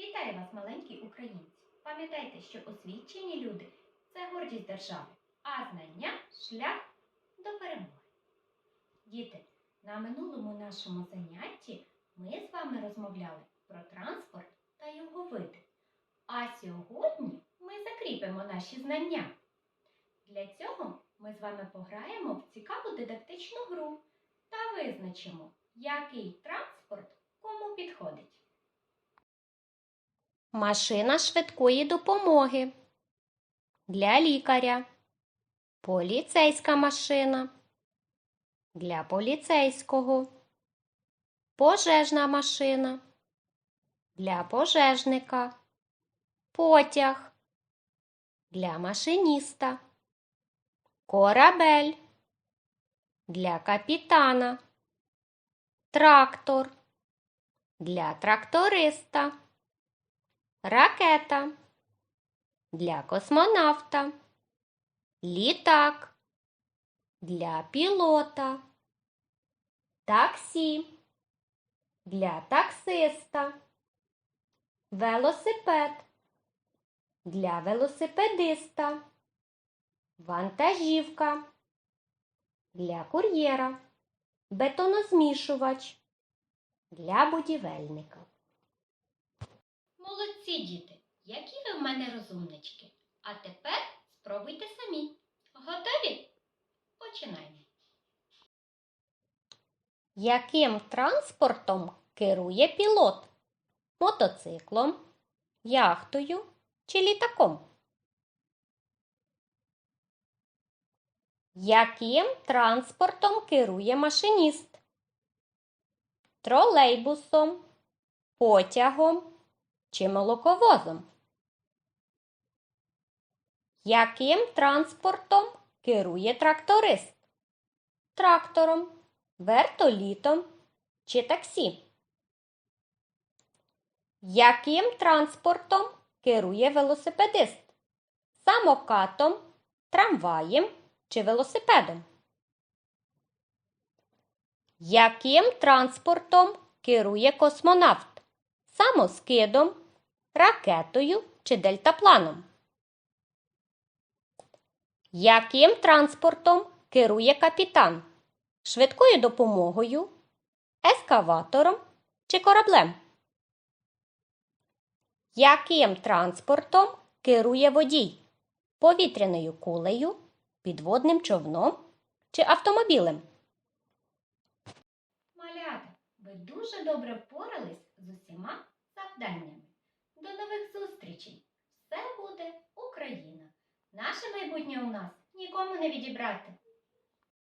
Вітаю вас, маленькі українці! Пам'ятайте, що освічені люди це гордість держави, а знання шлях до перемоги. Діти, на минулому нашому занятті ми з вами розмовляли про транспорт та його види. А сьогодні ми закріпимо наші знання. Для цього ми з вами пограємо в цікаву дидактичну гру та визначимо, який транспорт кому підходить. Машина швидкої допомоги. Для лікаря. Поліцейська машина. Для поліцейського. Пожежна машина. Для пожежника. Потяг. Для машиніста. Корабель. Для капітана. Трактор. Для тракториста. Ракета. Для космонавта, літак. Для пілота, таксі. Для таксиста, велосипед. Для велосипедиста, вантажівка. Для кур'єра, бетонозмішувач. Для будівельника. Молодці, діти! Які ви в мене розумнички. А тепер спробуйте самі. Готові? Починаємо. Яким транспортом керує пілот? Мотоциклом, яхтою чи літаком? Яким транспортом керує машиніст? Тролейбусом, потягом чи молоковозом? Яким транспортом керує тракторист? Трактором, вертолітом чи таксі? Яким транспортом керує велосипедист? Самокатом, трамваєм чи велосипедом? Яким транспортом керує космонавт? Самоскидом, ракетою чи дельтапланом? Яким транспортом керує капітан? Швидкою допомогою, ескаватором чи кораблем? Яким транспортом керує водій? Повітряною кулею, підводним човном чи автомобілем? Малята, ви дуже добре впорались з усіма завданнями. До нових зустрічей! Все буде Україна! Наше майбутнє у нас нікому не відібрати.